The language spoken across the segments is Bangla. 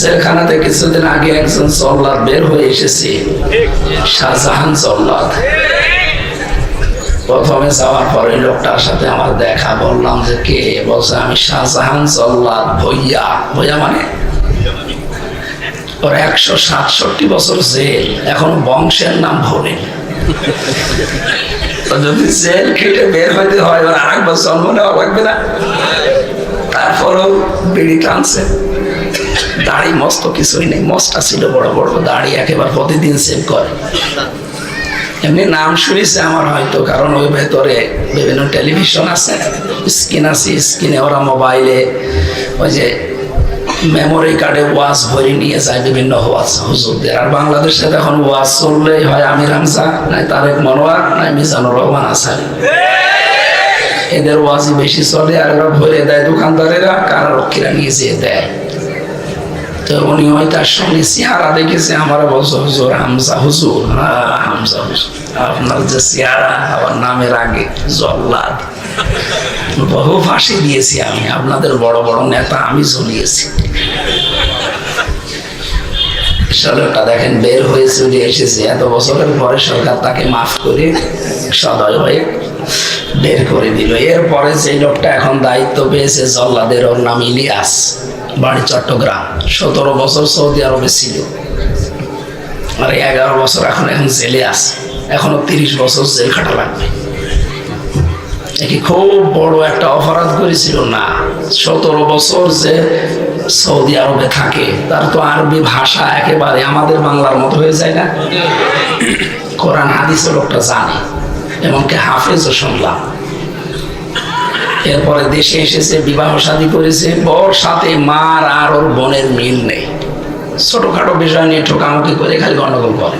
জেলখানাতে কিছুদিন আগে একজন জল্লাদ বের হয়ে এসেছে, শাহজাহান জল্লাদ প্রথমে যাওয়ার পরে লোকটার সাথে আমার দেখা, বললাম যে কে? বলছে, আমি শাহজাহান জল্লাদ ভইয়া। ভইয়া মানে? ওর একশো সাতষট্টি বছর জেল, এখন বংশের নাম ভরে যদি জেল খেটে বের হইতে হয়, ওর আরেকবার জন্ম নেওয়া লাগবে না। তারপরেও বিড়ি টানছে। দাড়ি মস্ত কিছুই নেই, মস্তা ছিল বড় বড় দাড়ি, একেবারে প্রতিদিন সেভ করে। এমনি নাম শুনেছে আমার হয়তো, কারণ ওই ভেতরে বিভিন্ন টেলিভিশন আছে স্ক্রিন আছে স্ক্রিনে ওরা মোবাইলে ওই যে মেমোরি কার্ডে ওয়াজ ভরে নিয়ে যায় বিভিন্ন ওয়াজ, হুজুরদের। আর বাংলাদেশে এখন ওয়াজ চললেই হয় আমির হামজা, নাই তারেক মনোয়ার, নাই মিজানুর রহমান আসারি এদের ওয়াজই বেশি চলে আর ওরা ভরে দেয় দোকানদারেরা, কারারক্ষীরা নিয়ে যেয়ে দেয়। তো উনি হয়তো তার সঙ্গে চেহারা দেখেছে আমার হুজুর হামজা হুজুর হামজা, হুজুর। আপনার যে আমার নামের আগে জল্লাদ। বহু ফাঁসি দিয়েছি আমি, আপনাদের বড় বড় নেতা আমি ঝুলিয়েছি। সরকারটা দেখেন, বের হয়ে চলে এসেছে। এত বছরের পরে সরকার তাকে মাফ করে সদয় হয়ে বের করে দিল। এরপরে যে লোকটা এখন দায়িত্ব পেয়েছে জল্লাদের ওর নাম ইলিয়াস। বাড়ি চট্টগ্রাম। সতেরো বছর সৌদি আরবে ছিল। আর এগারো বছর এখন এখন জেলে আছে। এখনও তিরিশ বছর জেল খাটা লাগবে। কি খুব বড় একটা অপরাধ করেছিল না। সতেরো বছর যে সৌদি আরবে থাকে, তার তো আরবি ভাষা একেবারে আমাদের বাংলার মতো হয়ে যায় না। কোরআন হাদিসের লোকটা জানে। এমনকি হাফেজও শুনলাম। এরপরে দেশে এসেছে, বিবাহ শাদী করেছে, বর সাথে মার আর ওর বোনের মিল নেই। ছোটখাটো বিষয় নিয়ে ঠোকামুখি করে খালি গন্ডগোল করে।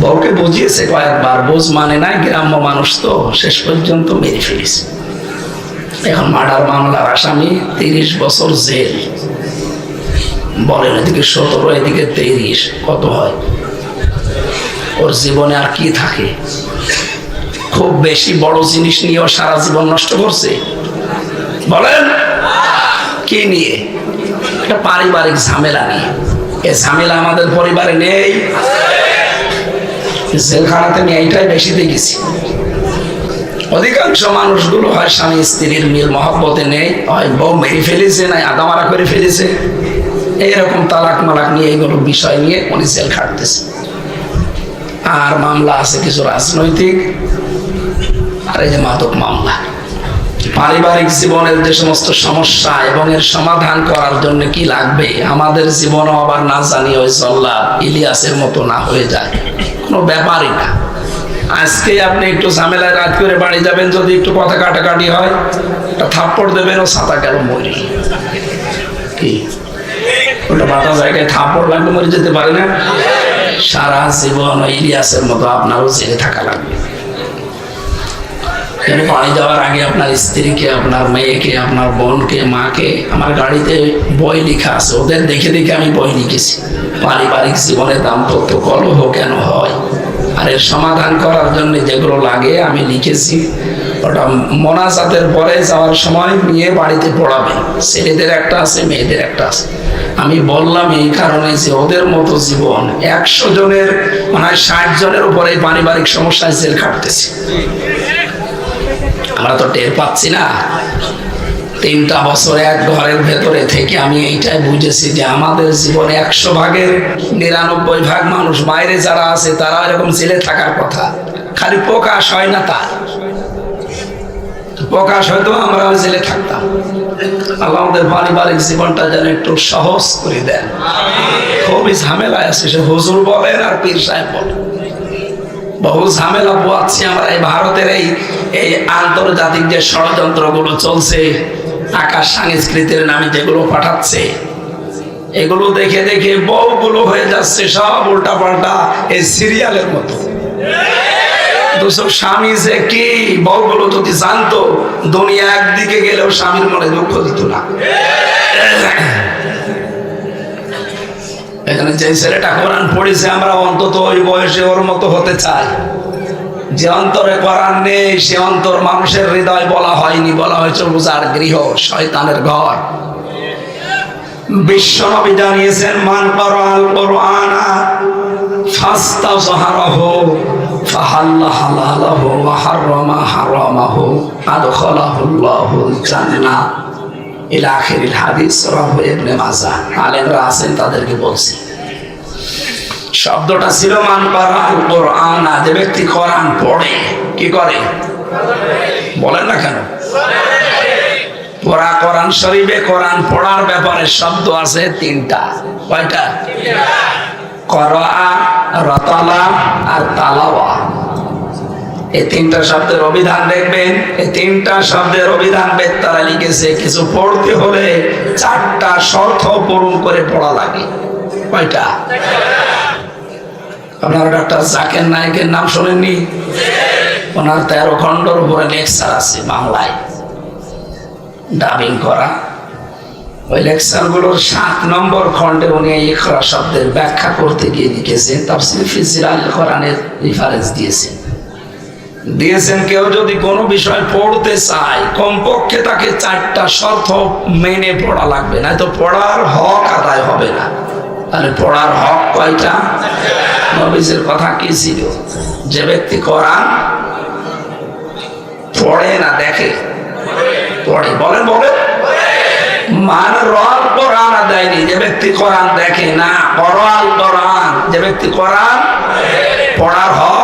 বউকে বুঝিয়েছে কয়েকবার, বোঝ মানে নাই, গ্রাম্য মানুষ তো, শেষ পর্যন্ত মেরে ফেলেছে। এখন মার্ডার মামলার আসামি, তিরিশ বছর জেল। বলেন এদিকে সতেরো, এদিকে তিরিশ কত হয়? ওর জীবনে আর কি থাকে? খুব বেশি বড় জিনিস নিয়েও সারা জীবন নষ্ট করছে। বলেন, কি নিয়ে? একটা পারিবারিক ঝামেলা নিয়ে। এ ঝামেলা আমাদের পরিবারে নেই। জেলখানাতে আমি এইটাই বেশি দেখেছি। অধিকাংশ মানুষগুলো হয় স্বামী স্ত্রীর মিল মহব্বতে নেই, হয় বউ মেরে ফেলেছে, নাই আদামারা করে ফেলেছে। এইরকম তালাক মালাক নিয়ে, এইগুলো বিষয় নিয়ে উনি জেল খাটতেছে। আর মামলা আছে কিছু রাজনৈতিক আর এই যে মাদক মামলা। পারিবারিক জীবনের যে সমস্ত সমস্যা এবং এর সমাধান করার জন্য কি লাগবে, আমাদের জীবনও আবার না জানি ওই জল্লা ইলিয়াসের মতো না হয়ে যায়। কোনো ব্যাপারই না। আজকে আপনি একটু ঝামেলায় রাত করে বাড়ি যাবেন, যদি একটু কথা কাটাকাটি হয়, একটা থাপ্পড় দেবেন ও ছাতা গেল মরি। কি? ওটা বাটা জায়গায় থাপ্পড় লাগলে মরে যেতে পারে না? সারা জীবন ইলিয়াসের মতো আপনারও জেলে থাকা লাগবে। কেন বাড়ি যাওয়ার আগে আপনার স্ত্রীকে, আপনার মেয়েকে, আপনার বোনকে, মাকে, আমার গাড়িতে বই লেখা আছে। ওদের দেখে দেখে আমি বই লিখেছি। পারিবারিক জীবনে দাম্পত্য কলহ কেন হয়? আর এর সমাধান করার জন্য যেগুলো লাগে আমি লিখেছি। ওটা মোনাজাতের পরে যাওয়ার সময় নিয়ে বাড়িতে পড়াবে। ছেলেদের একটা আছে, মেয়েদের একটা আছে। আমি বললাম এই কারণে যে ওদের মতো জীবন একশো জনের মানে ষাট জনের উপরে পারিবারিক সমস্যায় জেল খাটতেছে। আমরা তো টের পাচ্ছি না। তিনটা বছর এক ঘরের ভেতরে থেকে আমি এইটাই বুঝেছি যে আমাদের জীবনে একশো ভাগের নিরানব্বই ভাগ মানুষ বাইরে যারা আছে, তারা এরকম জেলে থাকার কথা। খালি প্রকাশ হয় না তা প্রকাশ হয়তো আমরা ওই জেলে থাকতাম। আল্লাহ আমাদের পারিবারিক জীবনটা যেন একটু সহজ করে দেন। খুবই ঝামেলায় আছে, সে হুজুর বলেন আর পীর সাহেব বলেন। বহু ঝামেলা পোয়াচ্ছি আমরা এই ভারতের এই এই আন্তর্জাতিক যে ষড়যন্ত্রগুলো চলছে, আকাশ সংস্কৃতির নামে যেগুলো পাঠাচ্ছে, এগুলো দেখে দেখে বহুগুলো হয়ে যাচ্ছে সব উল্টা পাল্টা এই সিরিয়ালের মতো। দুশো স্বামী যে কি, বউগুলো যদি জানতো, দুনিয়া একদিকে গেলেও স্বামীর মনে দুঃখ দিত না। এখানে যে ছেলেটা কোরআন পড়েছে, আমরা অন্তত ওই বয়সে ওর মতো হতে চাই। যে অন্তরে কোরআন নেই, সে অন্তর মানুষের হৃদয় বলা হয়নি, বলা হয়েছে উজার গৃহ, শয়তানের ঘর। বিশ্বনবী জানিয়েছেন, মান করাল কোরআনা ফাস্তা সাহারাহু ফাহাল্লা হালালাহু ওয়া হাররামা হারামাহু, আদখালাহুল্লাহুল জান্নাহ। হাদিস আলেমরা আছেন, তাদেরকে বলছি। শব্দটা ছিল কোরআনা যে ব্যক্তি কোরআন পড়ে, কি করে? বলেন না কেন? পড়া কোরআন শরীফে কোরআন পড়ার ব্যাপারে শব্দ আছে তিনটা। কয়টা? করা, রতালা, আর তালাওয়া এই তিনটা শব্দের অভিধান দেখবেন। এই তিনটা শব্দের অভিধান বেত্তারা লিখেছে, কিছু পড়তে হলে চারটা শর্ত পূরণ করে পড়া লাগে। কয়টা? আপনারা ডক্টর জাকের নায়কের নাম শোনেননি? ওনার তেরো খণ্ডর উপরে লেকচার আছে বাংলায়। ডাবিং করা। ওই লেকচারগুলোর সাত নম্বর খণ্ডে উনি ইকরা শব্দের ব্যাখ্যা করতে গিয়ে লিখেছেন, তাফসির ফিজিল আল কোরআনের রেফারেন্স দিয়েছেন। দিয়েছেন কেউ যদি কোনো বিষয় পড়তে চায়, কমপক্ষে তাকে চারটা শর্ত মেনে পড়া লাগবে না তো পড়ার হক আদায় হবে না। তাহলে পড়ার হক কয়টা? নবীজের কথা কি ছিল? যে ব্যক্তি কোরআন পড়ে না, দেখে, পড়ে বলেন বলেন মান রল কোরআন দেয়নি যে ব্যক্তি কোরআন দেখে না পড়াল কোরআন, যে ব্যক্তি কোরআন পড়ার হক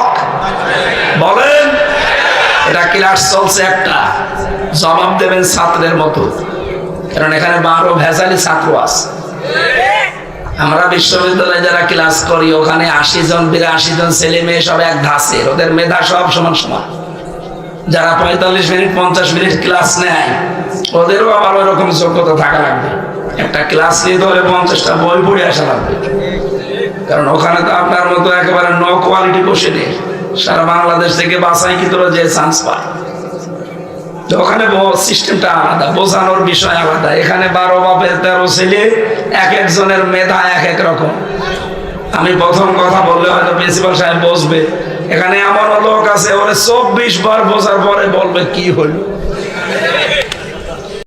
বলেন, এটা ক্লাস চলছে একটা। জবাব দেবেন ছাত্রের মতো। কারণ এখানে বারো ভেজালি ছাত্র আছে। আমরা বিশ্ববিদ্যালয়ে যারা ক্লাস করি, ওখানে আশি জন, বিরাশি জন ছেলে মেয়ে সব এক ধাসের ওদের মেধা সব সমান সমান। যারা পঁয়তাল্লিশ মিনিট, পঞ্চাশ মিনিট ক্লাস নেয়, ওদেরও আবার ওরকম যোগ্যতা থাকা লাগবে। একটা ক্লাস নিতে হলে পঞ্চাশটা বই পড়ে আসা লাগবে। কারণ ওখানে তো আপনার মতো একেবারে ন কোয়ালিটি বসে নেই সারা বাংলাদেশ থেকে বাসাই কি তোরা যে চান্স পায়? ওখানে সিস্টেমটা আলাদা, বোঝানোর বিষয় আলাদা। এখানে বারো বাপের তেরো ছেলে, এক একজনের মেধা এক এক রকম। আমি প্রথম কথা বললে হয়তো প্রিন্সিপাল সাহেব বসবে। এখানে এমন লোক আছে, ওরে চব্বিশ বার বোঝার পরে বলবে কি হলো?